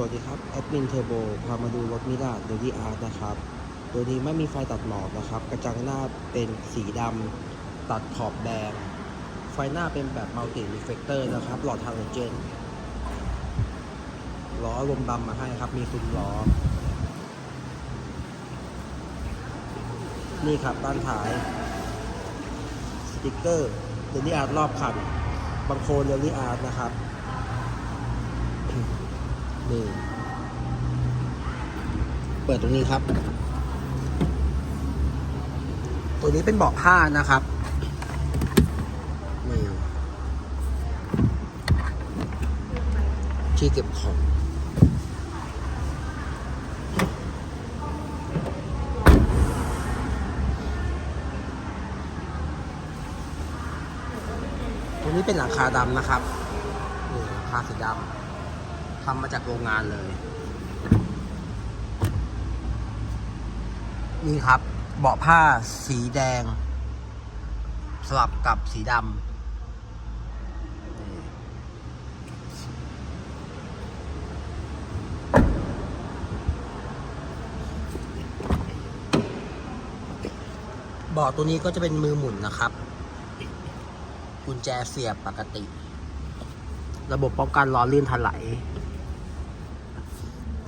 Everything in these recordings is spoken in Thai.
สวัสดีครับ แอดมินเทอร์โบพามาดูรถมิราเดลี่อาร์ตนะครับ ตัวนี้ไม่มีไฟตัดหมอกนะครับ กระจังหน้าเป็นสีดำตัดขอบแดง ไฟหน้าเป็นแบบมัลติรีเฟกเตอร์นะครับ หลอดฮาโลเจน ล้อลมดำมาให้ครับ มีซุ้มล้อ นี่ครับด้านท้าย สติกเกอร์เดลี่อาร์ตรอบคันบางโคนเดลี่อาร์ตนะครับ นี่เปิดตรงนี้ครับ ตัวนี้เป็นเบาะผ้านะครับนี่ที่เก็บของตัวนี้เป็นหลังคาดำนะครับนี่หลังคาสีดำ ทำมาจากโรงงานเลย นี่ครับ เบาะผ้าสีแดง สลับกับสีดำเบาะตัวนี้ก็จะเป็นมือหมุนนะครับกุญแจเสียบปกติ ระบบป้องกันล้อลื่นถลาย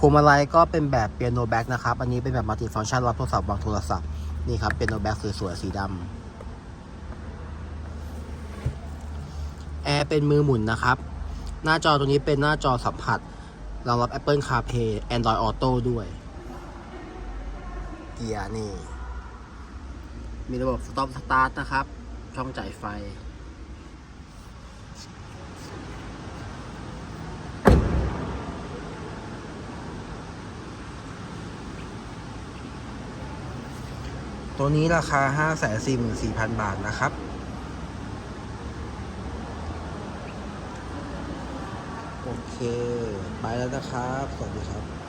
พวงมาลัยก็เป็นแบบเปียโนแบ็กนะครับ อันนี้เป็นแบบมัลติฟังก์ชันรับโทรศัพท์วางโทรศัพท์ นี่ครับเปียโนแบ็กสวยๆสีดำแอร์เป็นมือหมุนนะครับ หน้าจอตัวนี้เป็นหน้าจอสัมผัสรองรับ Apple CarPlay Android Auto ด้วย เกียร์นี่ มีระบบ Stop Start นะครับ ช่องจ่ายไฟ ตัวนี้ราคา 5 4 4 0 0 0 บาทนะครับ โอเค ไปแล้วนะครับ สวัสดีครับ